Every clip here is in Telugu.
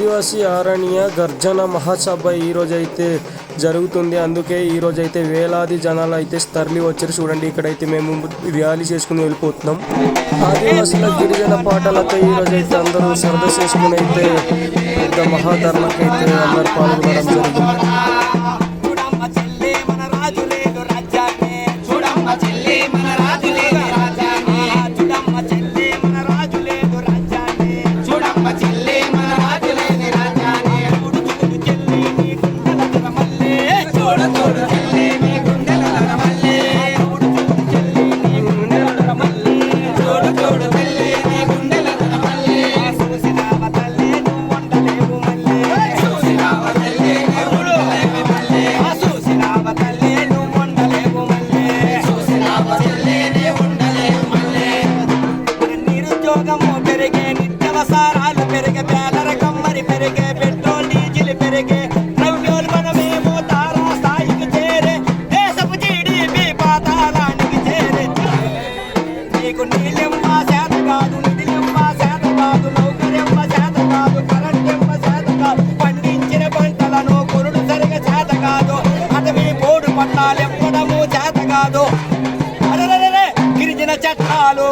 ఆదివాసీ ఆరణ్య గర్జన మహాసభ ఈరోజైతే జరుగుతుంది. అందుకే ఈరోజైతే వేలాది జనాలు అయితే తరలి వచ్చారు. చూడండి ఇక్కడైతే మేము ర్యాలీ చేసుకుని వెళ్ళిపోతున్నాం. ఆదివాసుల గిరిజన పాటలతో ఈరోజైతే అందరూ సరదా చేసుకుని అయితే పెద్ద మహాధర్మకైతే అందరు పాల్గొనడం జరిగింది. కాదు. గిరిజన చట్టాలు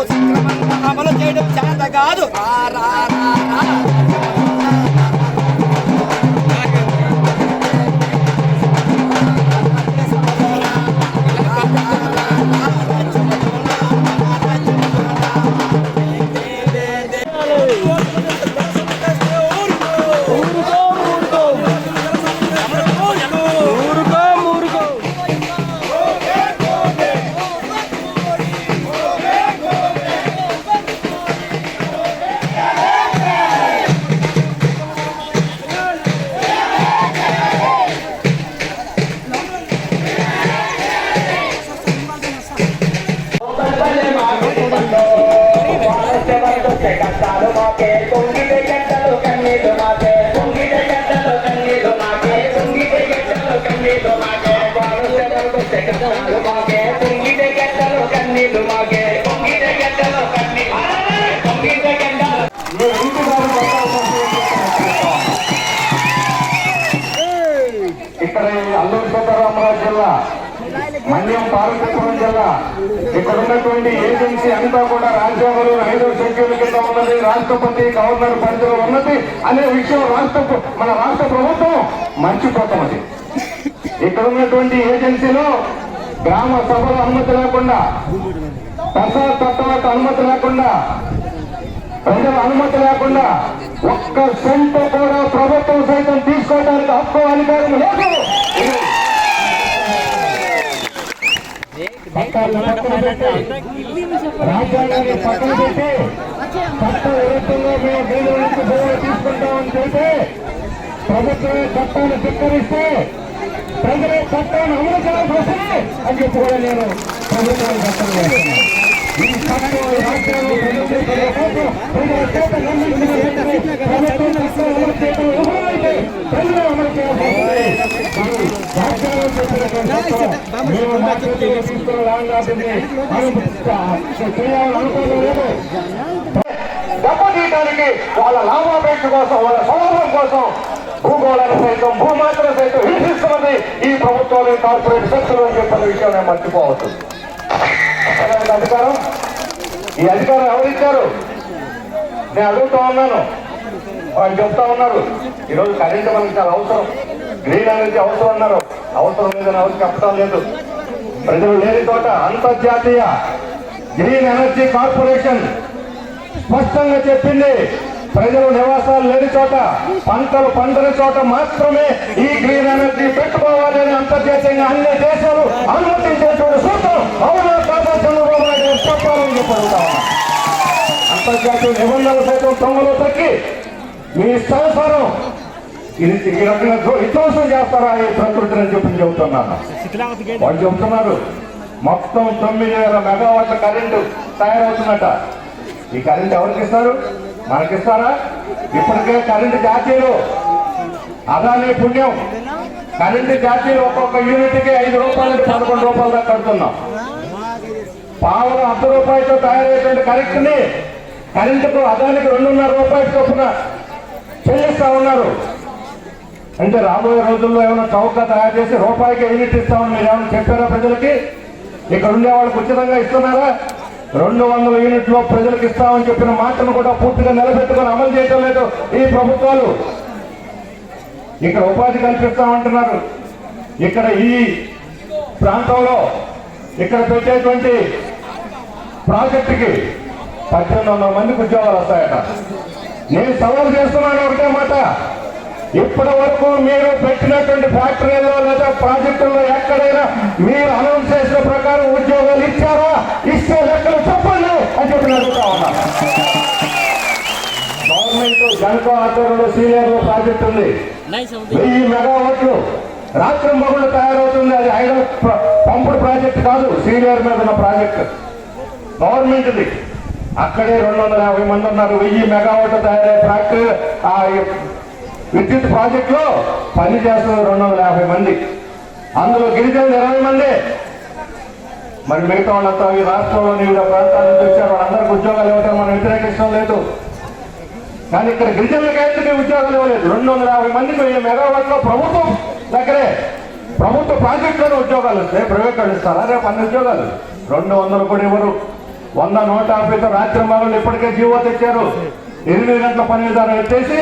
అమలు చేయడం చేత కాదు. రా, రా, రా, ఇక్కడ ఈ అల్లూరు సీతారామరాజు జిల్లా మన్యం పార్వతీపురం జిల్లా. ఇక్కడ ఉన్నటువంటి ఏజెన్సీ అంతా కూడా రాజ్యాంగంలో ఐదో షెడ్యూల్ కింద ఉన్నది. రాష్ట్రపతి గవర్నర్ పరిధిలో ఉన్నది. అనే విషయం రాష్ట్ర మన రాష్ట్ర ప్రభుత్వం మర్చిపోతున్నది ఇక్కడ ఉన్నటువంటి ఏజెన్సీలో గ్రామ సభలు అనుమతి లేకుండా ప్రసాద చట్టాలకు అనుమతి లేకుండా ప్రజల అనుమతి లేకుండా ఒక్క సెంట్ కూడా ప్రభుత్వం సైతం తీసుకోవడానికి హక్కు అధికారం లేదు. చట్టాలను పక్కన పెట్టి, రాజ్యాంగాన్ని పక్కన పెట్టి. చట్ట విరుద్ధంగా మేము దీని నుంచి భూములు తీసుకుంటామని చెబితే ప్రభుత్వమే చట్టాన్ని ధిక్కరిస్తే ప్రజలే చట్టాన్ని అమలు చేయాల్సి వస్తుంది అని చెప్పి కూడా నేను ప్రభుత్వాన్ని చట్టం చేస్తున్నాను. ఈ చట్టం కోసం ప్రజల చేత నిర్మించిన వెంటనే ప్రభుత్వం చట్టం అమలు చేయడం విఫలమైతే ప్రజలు అమలు చేయాల్సి వస్తుంది కానీ రాజ్యాంగం చెప్పినటువంటి చట్టం మేము మా చేతిలో తీసుకున్న తీయడానికి వాళ్ళ లాభాపేక్ష కోసం వాళ్ళ స్వలాభం కోసం భూగోళాన్ని సైతం భూమాతను సైతం హింసిస్తున్నది ఈ ప్రభుత్వాలు కార్పొరేట్ శక్తులు అని చెప్పిన విషయం నేను మర్చిపోవచ్చు అధికారం? ఈ అధికారం ఎవరిచ్చారు? నేను అడుగుతా ఉన్నాను. వాళ్ళు చెప్తా ఉన్నారు. ఈరోజు కరెంట్ మనకి చాలా అవసరం. గ్రీన్ ఎనర్జీ అవసరం అన్నారు. అవసరం లేదని ఎవరు చెప్పడం లేదు. ప్రజలు లేని చోట అంతర్జాతీయ గ్రీన్ ఎనర్జీ కార్పొరేషన్ స్పష్టంగా చెప్పింది. ప్రజలు నివాసాలు లేని చోట పంటలు పండని చోట మాత్రమే ఈ గ్రీన్ ఎనర్జీ పెట్టుకోవాలి అని అంతర్జాతీయంగా అన్ని దేశాలు అనుమతించేటువంటి సూత్రం అవునా కాదా చంద్రబాబు నాయుడు చెప్పాలని చెప్పారు అంతర్జాతీయ నిబంధనలు సైతం తొంగలో తక్కి మీ ఇష్టానుసారం ఇది ఈ రకంగా చేస్తారా? ఈ ప్రకృతిని అని చెప్పి చెబుతున్నాను. వాళ్ళు చెబుతున్నారు మొత్తం తొమ్మిది వేల మెగావాట్ల కరెంటు తయారవుతుందట. ఈ కరెంట్ ఎవరికి ఇస్తారు? మనకిస్తారా ఇప్పటికే కరెంటు ఛార్జీలు అదానే పుణ్యం. కరెంటు ఛార్జీలు ఒక్కొక్క యూనిట్కి ఐదు రూపాయల పదకొండు రూపాయల దాకా కడుతున్నాం. పావులు అర్ధ రూపాయలతో తయారయ్యేటువంటి కరెంటుని కరెంటుకు అదానికి రెండున్నర రూపాయల చొప్పున చెల్లిస్తా ఉన్నారు. అంటే రాబోయే రోజుల్లో ఏమైనా చౌక తయారు చేసి రూపాయికి యూనిట్ ఇస్తామని మీరు ఏమైనా చెప్పారా ప్రజలకి? ఇక్కడ ఉండే వాళ్ళకి ఉచితంగా ఇస్తున్నారా? రెండు వందల యూనిట్లో ప్రజలకు ఇస్తామని చెప్పిన మాటను కూడా పూర్తిగా నిలబెట్టుకొని అమలు చేయటం లేదు ఈ ప్రభుత్వాలు. ఇక్కడ ఉపాధి కల్పిస్తామంటున్నారు. ఇక్కడ ఈ ప్రాంతంలో ఇక్కడ పెట్టేటువంటి ప్రాజెక్టుకి పద్దెనిమిది వందల మందికి ఉద్యోగాలు వస్తాయట. నేను సవాల్ చేస్తున్నాను ఒకటే మాట. ఇప్పటి వరకు మీరు పెట్టినటువంటి ఫ్యాక్టరీలో లేదా ప్రాజెక్టుల్లో ఎక్కడైనా మీరు అనౌన్స్ చేసిన ప్రకారం ఉద్యోగాలు ఇచ్చారా? ఇస్తే లెక్కలు చెప్పండి అని చెప్పి అడుగుతా ఉన్నా. గవర్నమెంట్ జనకో ఆధ్వర్యంలో సీనియర్లో ప్రాజెక్ట్ ఉంది. వెయ్యి మెగావాట్లు. రాత్రి మగుళ్ళు తయారవుతుంది. అది ఐదో ప్ర- పంపుడు ప్రాజెక్ట్ కాదు సీనియర్ మీద ఉన్న ప్రాజెక్ట్. గవర్నమెంట్ది. అక్కడే రెండు వందల యాభై మంది ఉన్నారు. వెయ్యి మెగావాట్లు తయారయ్యే ఫ్యాక్టరీ ఆ విద్యుత్ ప్రాజెక్ట్లో పని చేస్తున్నారు రెండు వందల యాభై మంది. అందులో గిరిజనులు ఇరవై మంది. మరి మిగతా వాళ్ళంతా ఈ రాష్ట్రంలోని వివిధ ప్రాంతాల నుంచి వచ్చారు. వాళ్ళందరికీ ఉద్యోగాలు ఇవ్వటం మనం వ్యతిరేకించడం లేదు. కానీ ఇక్కడ గిరిజనులకు అయితే ఉద్యోగాలు ఇవ్వలేదు? రెండు వందల యాభై మందికి వెయ్యి మెగావాట్లో ప్రభుత్వం దగ్గరే ప్రభుత్వ ప్రాజెక్టులోనే ఉద్యోగాలు వస్తాయి. ప్రైవేట్ వాళ్ళు ఇస్తారా? రేపు అన్ని ఉద్యోగాలు. రెండు వందలు కూడా ఇవ్వరు. వంద నూట యాభైతో రాత్రి మగళ్ళు ఇప్పటికే జీవో తెచ్చారు. ఎనిమిది గంటల పని విధానం ఎత్తేసి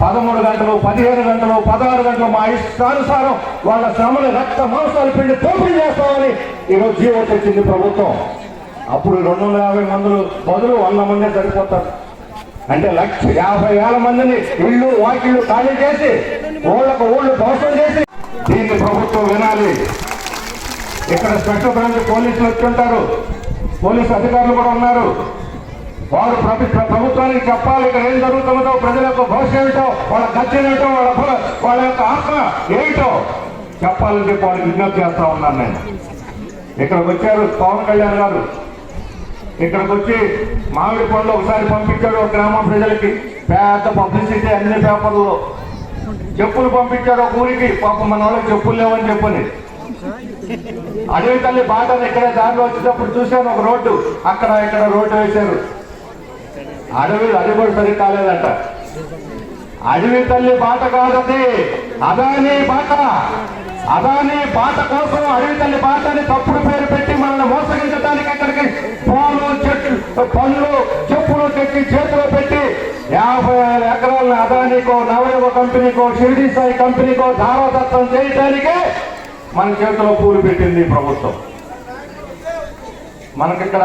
పదమూడు గంటలు పదిహేను గంటలు పదహారు గంటలు మా ఇష్టానుసారం వాళ్ళ శ్రమలు రక్త మాంసాలు పిండి పోటీ చేస్తామని ఈరోజు జీవో తెచ్చింది ప్రభుత్వం. అప్పుడు రెండు వందల యాభై మందులు బదులు వంద మందే సరిపోతారు. అంటే లక్ష యాభై వేల మందిని ఇళ్ళు వాకిళ్ళు ఖాళీ చేసి ఊళ్ళకు ఊళ్ళు దోషం చేసి దీన్ని ప్రభుత్వం వినాలి. ఇక్కడ స్పెషల్ బ్రాంచ్ పోలీసులు వచ్చి ఉంటారు. పోలీసు అధికారులు కూడా ఉన్నారు. వారు ప్రభుత్వ ప్రభుత్వానికి చెప్పాలి ఇక్కడ ఏం జరుగుతుందో ప్రజల యొక్క భవిష్యత్ ఏమిటో వాళ్ళ గత్యం ఏమిటో వాళ్ళ వాళ్ళ యొక్క ఆత్మ ఏమిటో చెప్పాలని చెప్పి వాళ్ళకి విజ్ఞప్తి చేస్తా ఉన్నాను నేను. ఇక్కడికి వచ్చారు పవన్ కళ్యాణ్ గారు. ఇక్కడికి వచ్చి మామిడి పండ్లు ఒకసారి పంపించాడు గ్రామ గ్రామం ప్రజలకి. పెద్ద పబ్లిసిటీ అన్ని పేపర్లో. చెప్పులు పంపించాడు ఒక ఊరికి. పాపం మన వాళ్ళకి చెప్పులు లేవని చెప్పని. అడవి తల్లి బాటను ఇక్కడ దారిలో వచ్చేటప్పుడు చూశాను ఒక రోడ్డు. అక్కడ ఇక్కడ రోడ్డు వేశారు. అడవి అది కూడా సరి కాలేదంట. అడవి తల్లి బాట కాదది అదాని బాట. అదాని బాట కోసం అడవి తల్లి బాటని తప్పుడు పేరు పెట్టి మనల్ని మోసగించడానికి అక్కడికి పూలు చెట్లు పళ్ళు చెప్పులు తెచ్చి చేతిలో పెట్టి యాభై ఆరు ఎకరాలను అదానికో నవయవ కంపెనీకో షిరిడి సాయి కంపెనీకో ధారాదత్తం చేయటానికే మన చేతిలో పూలు పెట్టింది ప్రభుత్వం. మనకిక్కడ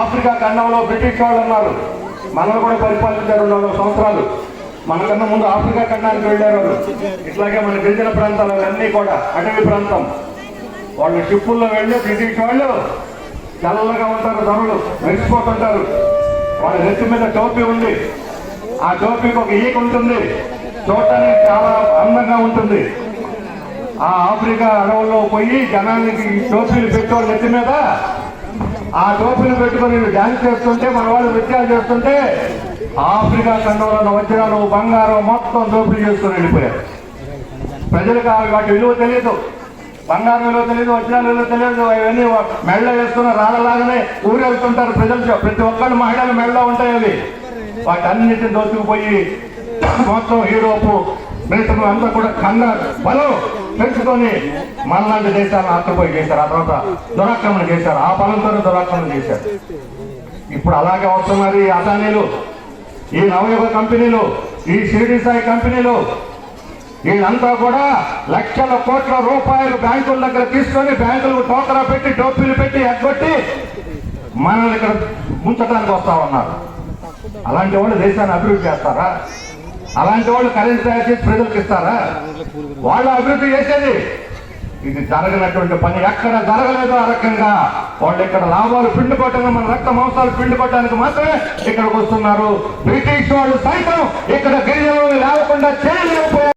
ఆఫ్రికా ఖండంలో బ్రిటిష్ వాళ్ళు ఉన్నారు మనల్ని కూడా పరిపాలించారు రెండు వందల సంవత్సరాలు. మనకన్నా ముందు ఆఫ్రికా ఖండానికి వెళ్ళారు వాళ్ళు. ఇట్లాగే మన గిరిజన ప్రాంతాలన్నీ కూడా అటవీ ప్రాంతం. వాళ్ళు షిప్పుల్లో వెళ్ళి బ్రిటిష్ వాళ్ళు చల్లగా ఉంటారు ధరలు మెరిసిపోతుంటారు. వాళ్ళ నెత్తి మీద టోపీ ఉంది. ఆ టోపీకి ఒక ఈక ఉంటుంది. చూడటానికి చాలా అందంగా ఉంటుంది. ఆ ఆఫ్రికా అడవుల్లో పోయి జనానికి టోపీలు పెట్టే నెత్తి మీద ఆ టోపీలు పెట్టుకొని డాన్స్ చేస్తుంటే మన వాళ్ళు నృత్యాలు చేస్తుంటే ఆఫ్రికా ఖండంలో ఉన్న వజ్రాలు బంగారం మొత్తం దోపిడీ చేసుకుని వెళ్ళిపోయారు ప్రజలకు ఆ వాటి విలువ తెలియదు బంగారం విలువ తెలియదు వజ్రాల విలువ తెలియదు అవన్నీ మెళ్ళ వేసుకున్న రాళ్ళలాగానే ఊరేళ్తుంటారు ప్రజలు. ప్రతి ఒక్కళ్ళు మహిళలు మెళ్ళ ఉంటాయి అవి. వాటన్నిటిని దోచుకుపోయి మొత్తం యూరోపు బ్రిటన్ అంతా కూడా కన్నారు బలం! పెంచుకొని మనలాంటి దేశాలను ఆక్రపోయి చేశారు. ఆ తర్వాత దురాక్రమణ చేశారు. ఆ బలంతోనే దురాక్రమణ చేశారు. ఇప్పుడు అలాగే వస్తున్నారు ఈ అదానీలు ఈ నవయుగ కంపెనీలు ఈ షిరిడి సాయి కంపెనీలు వీళ్ళంతా కూడా లక్షల కోట్ల రూపాయలు బ్యాంకుల దగ్గర తీసుకొని బ్యాంకులకు టోకరా పెట్టి టోపీలు పెట్టి ఎగ్గొట్టి మనల్ని ఇక్కడ ముంచడానికి వస్తా ఉన్నారు. అలాంటి వాళ్ళు దేశాన్ని అభివృద్ధి చేస్తారా? అలాంటి వాళ్ళు కరెంట్ తయారు చేసి ప్రజలకు ఇస్తారా? వాళ్ళు అభివృద్ధి చేసేది. ఇది జరగనటువంటి పని. ఎక్కడ జరగలేదు ఆ రకంగా వాళ్ళు ఇక్కడ లాభాలు పిండుకోవటానికి మన రక్త మాంసాలు పిండుకోవటానికి మాత్రమే ఇక్కడికి వస్తున్నారు. బ్రిటిష్ వాళ్ళు సైతం ఇక్కడ గిరిజనులు లేకుండా చేయలేకపోయారు.